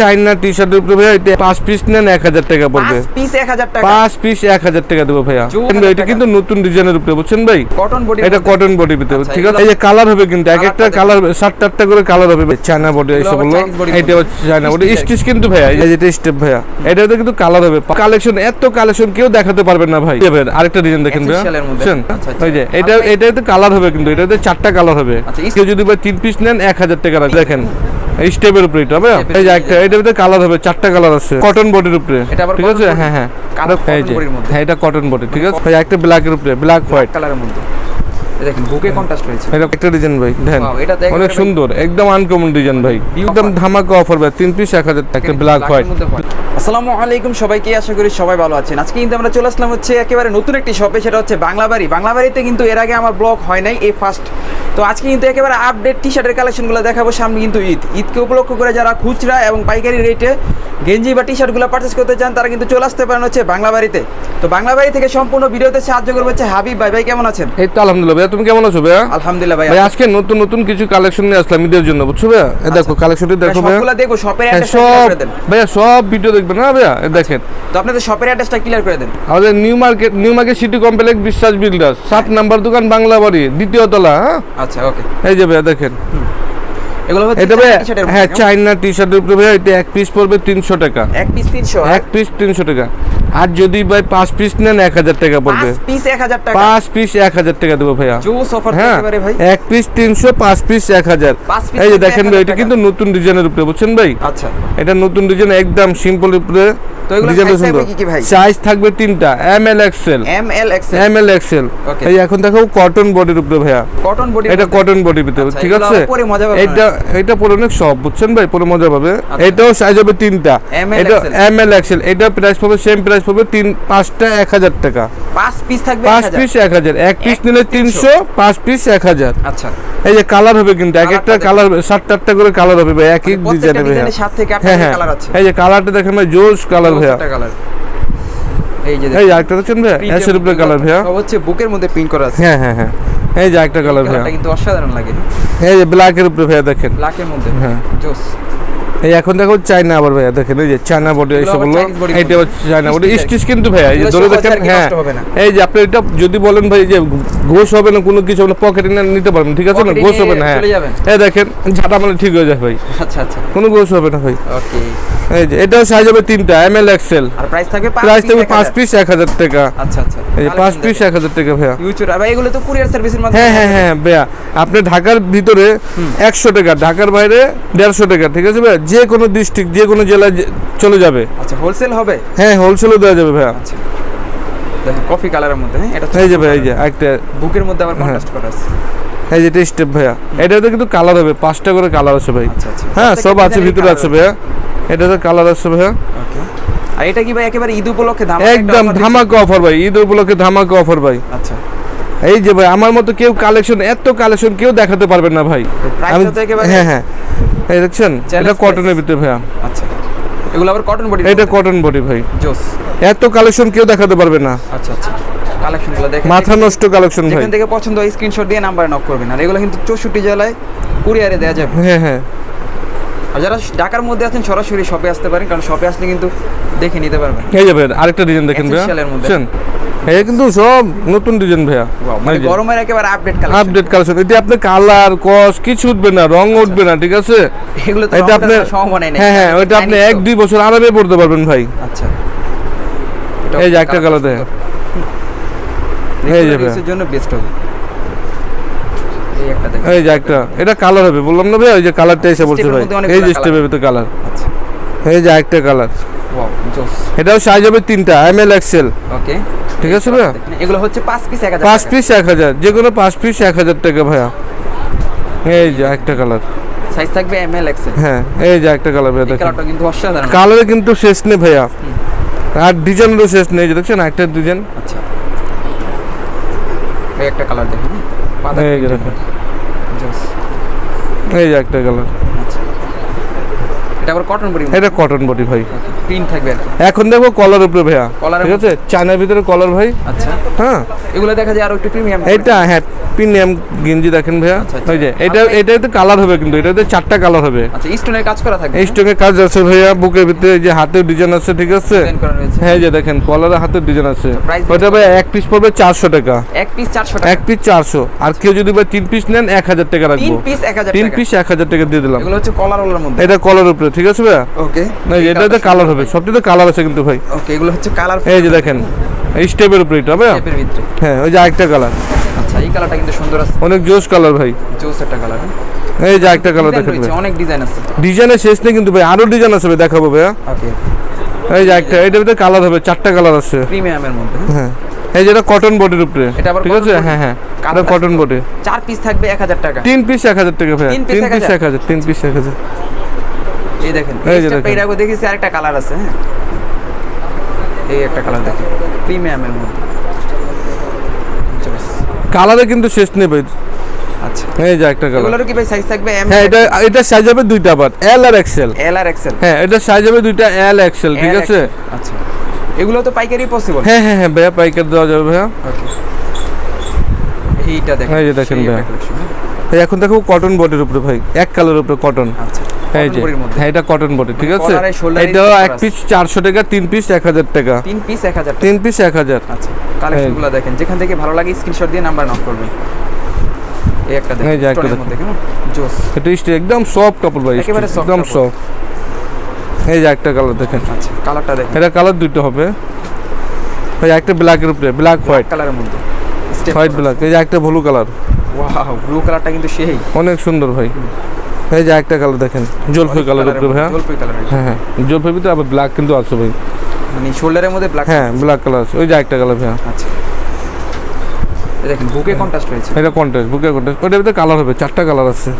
চাইনা টি শার্টের উপরে ভাইয়া এটা পাঁচ পিস নেন এক হাজার টাকা পড়বে। পাঁচ পিস এক হাজার টাকা। পাঁচ পিস এক হাজার টাকা দেবো ভাইয়া। এটা কিন্তু নতুন ডিজাইনের উপরে বুঝছেন ভাই? কটন বডি এটা কটন বডি ভিতরে আচ্ছা, ঠিক আছে? এই যে কালার হবে কিন্তু এক একটা কালার সাত আটটা করে কালার হবে চায়না বডি হলো এটা চায়না বডি স্টিচ কিন্তু ভাইয়া এই যে স্টেপ ভাইয়া। এটাতে কিন্তু কালার হবে। কালেকশন এত কালেকশন কেউ দেখাতে পারবেন না ভাই। আরেকটা ডিজাইন দেখেন ভাইয়া। বুঝছেন? আচ্ছা, আচ্ছা। ওই যে এটা এটাতে কালার হবে কিন্তু এটাতে চারটা কালার হবে। কেউ যদি ভাই তিন পিস নেন এক হাজার টাকা দেখেন। এই স্টেপের উপরে এটা এই যে একটা এটার ভিতরে কালার হবে চারটা কালার আছে। কটন বডির উপরে। ঠিক আছে? হ্যাঁ হ্যাঁ। এই যে। body র মধ্যে। হ্যাঁ এটা কটন বডি ঠিক আছে? একটা ব্ল্যাকের উপরে ব্ল্যাক হোয়াইট কালারের মধ্যে। দেখেন বুকে কন্ট্রাস্ট রয়েছে। এটা একটা ডিজাইন ভাই দেখেন। অনেক সুন্দর একদম আনকমন ডিজাইন ভাই। একদম ধামাকা অফার ভাই তিন পিস এক হাজার একটা ব্ল্যাক হোয়াইট আসসালামু আলাইকুম সবাইকে আশা করি সবাই ভালো আছেন। আজকে কিন্তু আমরা চলে আসলাম হচ্ছে একেবারে নতুন একটি শপে সেটা হচ্ছে বাংলাবাড়ি। বাংলাবাড়িতে কিন্তু এর আগে আমার ব্লগ হয় নাই এই ফার্স্ট তো আজকে কিন্তু একেবারে আপডেট টি শার্টের কালেকশনগুলো দেখাবো সামনে কিন্তু ঈদ। ঈদকে উপলক্ষ করে যারা খুচরা এবং পাইকারি রেটে গেঞ্জি বা টি শার্টগুলো পারচেস করতে চান তারা কিন্তু চলে আসতে পারেন হচ্ছে বাংলাবাড়িতে। তো বাংলাবাড়ি থেকে সম্পূর্ণ ভিডিওতে সাহায্য করবে হচ্ছে হাবিব ভাই। ভাই কেমন আছেন? এই তো আলহামদুলিল্লাহ তুমি কেমন আছো ভাইয়া? আলহামদুলিল্লাহ ভাই ভাই আজকে নতুন নতুন কিছু কালেকশন নিয়ে আসলাম ঈদের জন্য বুঝছ ভাইয়া? এই দেখো কালেকশনটি দেখো ভাইয়া সবগুলো দেখব শপের হ্যাঁ অ্যাড্রেসটা সব ভাইয়া সব ভিডিও দেখবেন না ভাইয়া? এই দেখেন। তো আপনাদের শপের অ্যাড্রেসটা ক্লিয়ার করে দেন। আমাদের new market new market city complex Biswas builders সাত নাম্বার দোকান বাংলা বাড়ি দ্বিতীয় তলা হ্যাঁ? আচ্ছা ওকে এই যে ভাইয়া দেখেন। এগুলো এটা হ্যাঁ চাইনা টি শার্টের উপরে ভাইয়া এটা এক পিস পড়বে তিনশো টাকা। এক পিস তিনশো এক পিস তিনশো টাকা। আর যদি ভাই পাঁচ পিস নেন এক হাজার টাকা পড়বে। পিস এক হাজার টাকা। পাঁচ পিস এক হাজার টাকা দেবো ভাইয়া। হ্যাঁ এক পিস তিনশো পাঁচ পিস এক হাজার। এই যে দেখেন ভাই এটা কিন্তু নতুন ডিজাইনের উপরে বুঝছেন ভাই? আচ্ছা। এটা নতুন ডিজাইন একদম সিম্পল উপরে ডিজাইনটা সুন্দর। ভাই? সাইজ থাকবে তিনটা M L XL M L XL M L XL এই এখন দেখো কটন বডির উপরে ভাইয়া। কটন বডি এটা কটন বডির ভিতরে আচ্ছা, ঠিক আছে? এটা এটা পরে অনেক সব বুঝছেন ভাই? পরে মজা পাবে। আচ্ছা। এটাও সাইজ হবে তিনটা। এটা এম এল এক্সেল এটা প্রাইস পাবে সেম প্রাইস পাবে তিন পাঁচটা এক হাজার টাকা। পাঁচ পিস থাকবে পাঁচ পিস এক হাজার। এক পিস নিলে তিনশো পাঁচ পিস এক হাজার। আচ্ছা। এই যে কালার হবে কিন্তু এক একটা কালার সাত আটটা করে কালার হবে ভাই একই মানে ডিজাইনের আটটা হ্যাঁ হ্যাঁ। এই যে কালারটা দেখেন ভাই কালার ভাইয়া। এই যে এই আরেকটা দেখছেন ভাইয়া print অ্যাশের উপরে কালার ভাইয়া সব হচ্ছে বুকের মধ্যে প্রিন্ট করা আছে। হ্যাঁ হ্যাঁ হ্যাঁ। এই যে একটা কালার ভাই কিন্তু অসাধারণ লাগে। এই যে ব্ল্যাকের উপরে ভাইয়া দেখেন। ব্ল্যাকের মধ্যে। হ্যাঁ। জোস। এই এখন দেখো চায়না আবার ভাইয়া দেখেন এই যে চায়না বডি এগুলো এইসব আবার হলো Chinese body এইটা হচ্ছে চায়না বডি স্টিচ কিন্তু ভাইয়া এই যে ধরে দেখেন হ্যাঁ না। এই যে আপনি এটা যদি বলেন ভাই যে ঘোষ হবে না কোনো কিছু না পকেটে নিতে পারবেন ঠিক আছে না? ঘোষ হবে না হ্যাঁ। এই দেখেন ঝাঁটা মানে ঠিক হয়ে যায় ভাই। আচ্ছা আচ্ছা। কোনো ঘোষ হবে না ভাই। ওকে। এই যে এটাও সাইজ হবে তিনটা এম এল এক্সেল আর প্রাইস থাকবে প্রাইস থাকবে 1000 পাঁচ পিস এক হাজার টাকা। আচ্ছা আচ্ছা। এই যে পাঁচ পিস এক হাজার টাকা ভাইয়া। ফিউচার আর ভাই এগুলো তো কুরিয়ার সার্ভিসের মাধ্যমে হ্যাঁ হ্যাঁ হ্যাঁ ভাইয়া। আপনি ঢাকার ভিতরে একশো টাকা ঢাকার বাইরে দেড়শো টাকা ঠিক আছে ভাইয়া? যে কোনো ডিস্ট্রিক্ট যে কোনো জেলায় চলে যাবে। আচ্ছা হোলসেল হবে? হ্যাঁ হোলসেলও দেওয়া যাবে ভাইয়া। আচ্ছা। কফি কালারের মধ্যে হ্যাঁ এটা হয়ে যাবে এই যে একটা বুকের মধ্যে আবার হ্যাঁ। কন্ট্রাস্ট করা আছে। এই যে স্টেপ ভাইয়া। এটাতে কিন্তু কালার হবে পাঁচটা করে কালার আছে ভাই। আচ্ছা আচ্ছা। হ্যাঁ সব আছে ভিতরে আছে ভাইয়া। এটাতে কালার আছে ভাইয়া। ওকে আর এটা কি ভাই একেবারে ঈদ উপলক্ষে দাম একদম ধামাকা অফার ভাই ঈদ উপলক্ষে ধামাকা অফার ভাই। আচ্ছা। এই যে ভাই আমার মতো কেউ কালেকশন এত কালেকশন কেউ দেখাতে পারবেন না ভাই। আমি হ্যাঁ হ্যাঁ। এই দেখছেন? এটা কটনের ভিতরে ভাইয়া। আচ্ছা। এগুলো আবার কটন বডি এটা কটন বডি ভাই। জোস এত কালেকশন কেউ দেখাতে পারবে না। আচ্ছা আচ্ছা। কালেকশনগুলো দেখেন। মাথা নষ্ট কালেকশন ভাই। যেখান থেকে পছন্দ হয় স্ক্রিনশট দিয়ে নাম্বারে নক করবেন। আর এগুলো কিন্তু চৌষট্টি জেলায় কুরিয়ারে দেওয়া যাবে। হ্যাঁ হ্যাঁ। আর যারা ঢাকার মধ্যে আছেন সরাসরি শপে আসতে পারেন। কারণ শপে আসলে কিন্তু দেখে নিতে পারবেন। এই যে আরেকটা ডিজাইন দেখেন ভাইয়া। এই কিন্তু সব নতুন ডিজাইন ভাইয়া। মানে গরমের একেবারে আপডেট কালেকশন আপডেট কালেকশন এটা আপনি কালার কস কিছু উঠবে না রং উঠবে না ঠিক আছে? এগুলো তো এটা নেই হ্যাঁ হ্যাঁ ওইটা আপনি এক দুই বছর আরামে পড়তে পারবেন ভাই। আচ্ছা। এই যে একটা কালার দেখেন এই যে জন্য বেস্ট হবে। এই যে একটা। এটা কালার হবে বললাম না ভাই ওই যে কালারটা এসে বলছে ভাই। এই যে colour। স্টেপের ভিতরে কালার আচ্ছা। এই যে একটা কালার এটাও সাইজ হবে তিনটা এম এল এক্সেল ওকে ঠিক আছে ভাইয়া? এগুলো হচ্ছে পাঁচ পিস এক হাজার পাঁচ পিস এক হাজার। যে কোনো পাঁচ পিস এক হাজার টাকা ভাইয়া। এই যে একটা কালার সাইজ থাকবে এম এল এক্সেল হ্যাঁ এই যে একটা কালার ভাইয়া কালারটা কিন্তু অসাধারণ। কালারে কিন্তু শেষ নেই ভাইয়া। আর ডিজাইনেরও শেষ নেই যে দেখছেন একটা ডিজাইন। আচ্ছা। এই একটা কালার দেখুন। এই যে দেখেন। জোস এই যে একটা কালার এটা আবার কটন বডি এটা কটন বডি ভাই। প্রিন্ট থাকবে এখন দেখো কলার উপরে ভাইয়া। ঠিক আছে? চায়নার ভিতরে কলার ভাই। আচ্ছা। হ্যাঁ। এগুলো দেখা যায় আরও একটু প্রিমিয়াম এইটা হ্যাঁ প্রিমিয়াম গেঞ্জি দেখেন ভাইয়া। আচ্ছা, আচ্ছা। ওই যে এটা এটাতে কালার হবে কিন্তু এটাতে চারটা কালার হবে। আচ্ছা স্টোনের কাজ করা থাকবে স্টকে কাজ আছে ভাইয়া বুকের ভিতরে যে হাতের ডিজাইন আছে ঠিক আছে? হ্যাঁ যে দেখেন কলারের হাতের ডিজাইন আছে। price ওটা ভাই এক পিস পড়বে চারশো টাকা। এক পিস চারশো এক পিস চারশো। আর কেউ যদি ভাই তিন পিস নেন এক হাজার টাকা তিন রাখব পিস এক হাজার তিন পিস এক হাজার টাকা দিয়ে দিলাম। এগুলো হচ্ছে কলার ওলার মধ্যে। এটা কলার উপরে ঠিক আছে ভাইয়া? ওকে না এটাতে কালার হবে সবটিতে কালার আছে কিন্তু ভাই। ওকে এগুলো হচ্ছে কালার এই যে দেখেন এই স্টেপের উপরে এটা ভাইয়া? হ্যাঁ ওই যে আরেকটা কালার আচ্ছা এই কালারটা কিন্তু সুন্দর আছে। অনেক জোস কালার ভাই। জোস একটা কালার এই যে আরেকটা কালার দেখেন ভাই। অনেক ডিজাইন আছে। ডিজাইনের শেষ নেই কিন্তু ভাই আরও ডিজাইন আছে ভাই দেখাবো ভাইয়া। ওকে এই যে একটা এটার ভিতরে কালার হবে চারটা কালার আছে। প্রিমিয়ামের মধ্যে হ্যাঁ? এই যেটা কটন বডির উপরে। ঠিক আছে? হ্যাঁ হ্যাঁ। এটা কালারটা- কটন বডি চার পিস থাকবে এক হাজার টাকা। তিন পিস এক হাজার টাকা ভাই তিন পিস হাজার? এক হাজার তিন পিস এক হাজার। এই দেখেন এই যে দেখেন। আগে দেখেছি আরেকটা কালার আছে হ্যাঁ? এই একটা কালার দেখেন প্রিমিয়ামের মধ্যে। কালারে কিন্তু শেষ নেই ভাই আচ্ছা। এই যে একটা কালার এগুলোর কি ভাই সাইজ থাকবে? এম হ্যাঁ এটা এটা সাইজ হবে দুইটা আবার এল আর এক্সেল এল আর এক্সেল হ্যাঁ এটা সাইজ হবে দুইটা এল এক্সেল ঠিক আছে? আচ্ছা। এগুলো তো পাইকারি পসিবল হ্যাঁ হ্যাঁ হ্যাঁ ভাইয়া পাইকার দেওয়া যাবে ভাইয়া। এইটা দেখেন। এই যে দেখেন। হ্যাঁ? এই এখন দেখো কটন বডির উপরে ভাই এক কালারের উপরে কটন আচ্ছা। এই যে হ্যাঁ এটা কটন বডি ঠিক আছে? এক পিস চারশো টাকা তিন পিস এক হাজার টাকা। তিন পিস এক হাজার তিন পিস এক হাজার। আচ্ছা কালেকশনগুলো দেখেন। যেখান থেকে ভালো লাগে স্ক্রিনশট দিয়ে নাম্বার নক করবেন। এই একটা দেখেন এই যে একটা দেখেন। জোস। এটা একদম সফট কাপড় ভাই একদম সফট এই যে একটা কালার দেখেন। আচ্ছা কালারটা দেখেন। এটা কালার দুটো হবে। ভাই একটা ব্ল্যাকের উপরে ব্ল্যাক হোয়াইট কালারের মধ্যে। হোয়াইট ব্ল্যাক এই যে একটা ব্লু কালার ওয়াও ব্লু কালারটা কিন্তু সেই। অনেক সুন্দর ভাই। এই যে একটা কালার দেখেন জলফি কালার উপরে ভাইয়া জলপাই কালার হ্যাঁ হ্যাঁ। জলফি ভিতরে আবার ব্ল্যাক কিন্তু আছে ভাই। মানে শোল্ডারের মধ্যে ব্ল্যাক হ্যাঁ ব্ল্যাক কালার আছে। ওই যে একটা কালার ভাইয়া আচ্ছা। দেখেন বুকে কন্ট্রাস্ট রয়েছে। এটা কন্ট্রাস্ট বুকে কন্ট্রাস্ট ওটার ভিতরে কালার হবে চারটা কালার আছে।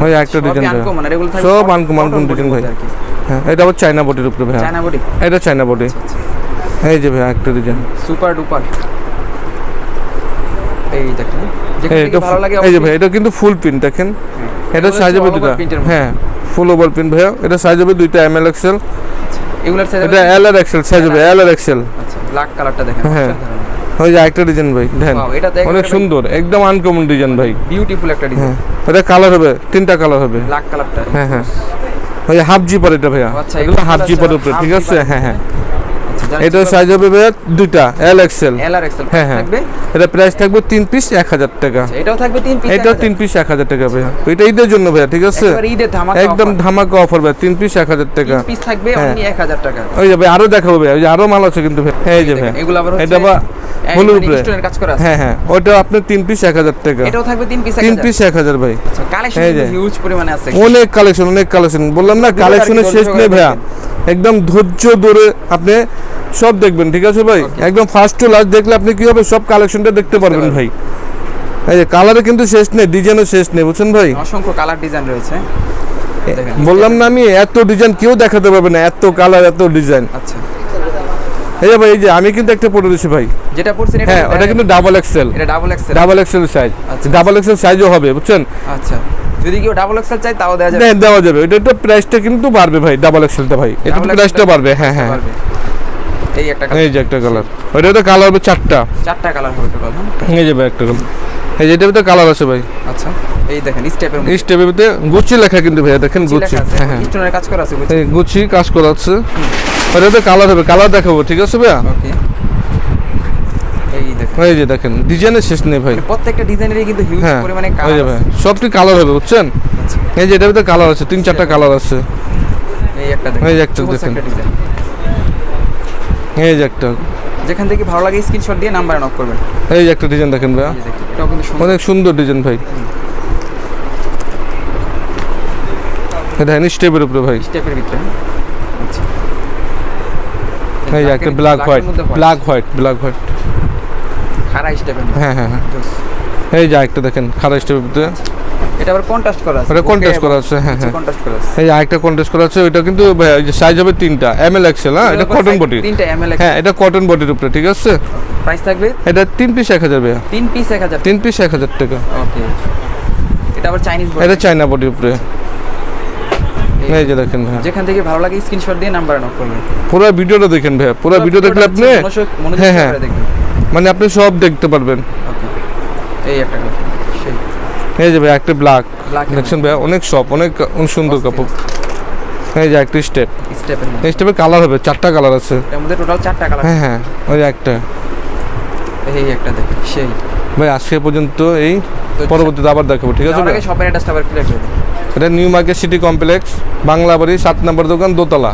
ভাই একটা ডিজাইন ভাই আনকমন সব uncommon, uncommon ভাই। হ্যাঁ এটা আবার চাইনা বডির উপরে ভাইয়া চায়না বডি এটা চাইনা বডি এই যে ভাইয়া একটা ডিজাইন সুপার ডুপার এই দেখেন। যেখান এটা ভালো লাগে এই যে ভাই এটা কিন্তু ফুল প্রিন্ট দেখেন। এটা সাইজ হবে দুটা। হ্যাঁ ফুল ওভার প্রিন্ট ভাইয়া। এটা সাইজ হবে দুইটা এম এল এক্সেল এগুলোর সাইজ এটা এল আর এক্সেল সাইজ হবে এল আর এক্সেল আচ্ছা ব্ল্যাক কালারটা দেখেন হ্যাঁ। ওই যে একটা ডিজাইন ভাই দেখেন। এটা অনেক সুন্দর একদম আনকমন ডিজাইন ভাই। বিউটিফুল একটা ডিজাইন হ্যাঁ এটা কালার হবে তিনটা কালার হবে। ব্ল্যাক কালারটা হ্যাঁ হ্যাঁ। ভাই হাফ জিপার এটা ভাইয়া। আচ্ছা, এগুলো হাফ জিপার উপরে ঠিক আছে? হ্যাঁ হ্যাঁ। সাইজ হবে দুইটা এল এক্সেল এল আর এক্সেল হ্যাঁ, হ্যাঁ। এটা প্রাইস থাকবে তিন পিস এক হাজার টাকা। এটাও থাকবে তিন পিস এটাও তিন পিস এক হাজার টাকা ভাইয়া। এটা ঈদের জন্য ভাইয়া ঠিক আছে? একেবারে ঈদের ধামাকা একদম ধামাকা অফার তিন পিস এক হাজার টাকা। তিন পিস থাকবে। অনলি এক হাজার টাকা। ওই যে ভাই আরও দেখাবো ভাই ওই যে আরও মাল আছে কিন্তু এই যে এগুলো আবার এটা বা এই উপরে কাজ করা আছে। হ্যাঁ হ্যাঁ। ওটা আপনার তিন পিস এক হাজার টাকা। এটাও থাকবে তিন পিস তিন পিস এক হাজার ভাই। কালেকশন হিউজ পরিমাণে আছে। অনেক কালেকশন অনেক কালেকশন বললাম না কালেকশনের শেষ নেই ভাইয়া। একদম ধৈর্য ধরে আপনি সব দেখবেন ঠিক আছে ভাই? একদম ফার্স্ট টু লাস্ট দেখলে আপনি কি হবে? সব কালেকশনটা দেখতে পারবেন। ভাই। এই যে কালারে কিন্তু শেষ নেই ডিজাইনও শেষ নেই বুঝছেন ভাই? অসংখ্য কালার ডিজাইন রয়েছে। বললাম না আমি এত ডিজাইন কেউ দেখাতে পারবে না এত কালার এত ডিজাইন আচ্ছা। এই যে ভাই এই যে আমি কিন্তু একটা পরে দিচ্ছি ভাই। যেটা পড়ছেন এটা হ্যাঁ ওটা কিন্তু ডাবল এক্সেল এটা double XL double XL size আচ্ছা। ডাবল এক্সেল সাইজও হবে বুঝছেন? আচ্ছা। যদি কেউ ডাবল এক্সেল চাই তাও দেওয়া যাবে। হ্যাঁ দেওয়া যাবে। এটা তো প্রাইসটা কিন্তু বাড়বে ভাই ডাবল এক্সেলটা ভাই। এটা Double প্রাইসটা বাড়বে। হ্যাঁ হ্যাঁ। পারবে। এই একটা। এই যে একটা কালার ওইটা তো কালার হবে চারটা। চারটা কালার হবে টোটাল এই যে একটা কালার এই যে এটার কালার আছে ভাই। আচ্ছা এই দেখেন স্টেপের এই স্টেপের ভিতরে গুচি লেখা কিন্তু ভাই দেখেন মধ্যে গুচি হ্যাঁ হ্যাঁ। স্টোনের কাজ করা আছে এই গুচি কাজ করা আছে। ওইটাতে কালার হবে কালার দেখাবো ঠিক আছে ভাইয়া? ওকে এই যে দেখেন ডিজাইনের শেষ নেই ভাই। প্রত্যেকটা ডিজাইনেরই কিন্তু হিউজ হ্যাঁ পরিমাণে কালার আছে ভাই সবটি কালার হবে বুঝছেন? আচ্ছা, এই যে এটার ভিতরে কালার আছে তিন চারটা কালার আছে। এই একটা দেখেন এই একটা দেখেন। এই যে একটা। যেখান থেকে ভালো লাগে স্ক্রিনশট দিয়ে নাম্বারে নক করবেন। এই যে একটা ডিজাইন দেখেন এটাও কিন্তু অনেক সুন্দর ডিজাইন ভাই। এটা হ্যান্ড স্টেপের উপরে ভাই। স্টেপের ভিতরে। আচ্ছা। এই যে একটা black white black white black white খাড়া স্টেপের হ্যাঁ হ্যাঁ হ্যাঁ। এই যে একটা দেখেন খারাপ স্টেপের ভিতরে এটা আবার কন্ট্রাস্ট করা আছে। ওটা কন্টেস্ট করা আছে হ্যাঁ হ্যাঁ। কন্ট্রাস্ট করা আছে। এই আরেকটা কন্টেস্ট করা আছে ওইটা কিন্তু ভাই, সাইজ হবে তিনটা এম এল এক্সেল হ্যাঁ? এটা কটন বডি তিনটা এমএল হ্যাঁ এটা কটন বডির উপরে ঠিক আছে? প্রাইস থাকবে? এটা তিন পিস এক হাজার ভাইয়া। তিন পিস এক হাজার তিন পিস এক হাজার টাকা। ওকে এটা আবার চাইনিজ এটা চাইনা বডির উপরে। এই যে দেখেন ভাইয়া। যেখান থেকে ভালো লাগে স্ক্রিনশট দিয়ে নাম্বারে নক করবেন। পুরো ভিডিওটা দেখেন ভাইয়া। পুরো ভিডিও দেখলে আপনি হ্যাঁ, হ্যাঁ। মানে আপনি সব দেখতে পারবেন। ওকে এই একটা এই যে ভাই একটা ব্ল্যাক দেখছেন ভাই অনেক সব অনেক সুন্দর কাপড়। এই যে একটা স্টেপ স্টেপের এই স্টেপের কালার হবে চারটা কালার আছে। এর মধ্যে টোটাল চারটা কালার হ্যাঁ হ্যাঁ ওই একটা। এই একটা দেখ সেই। ভাই আজকে পর্যন্ত এই পরবর্তীতে আবার দেখাবো ঠিক আছে আগে শপের অ্যাড্রেসটা আবার ক্লিয়ার করে এটা new market city complex Banglabari সাত নম্বর দোকান দোতলা।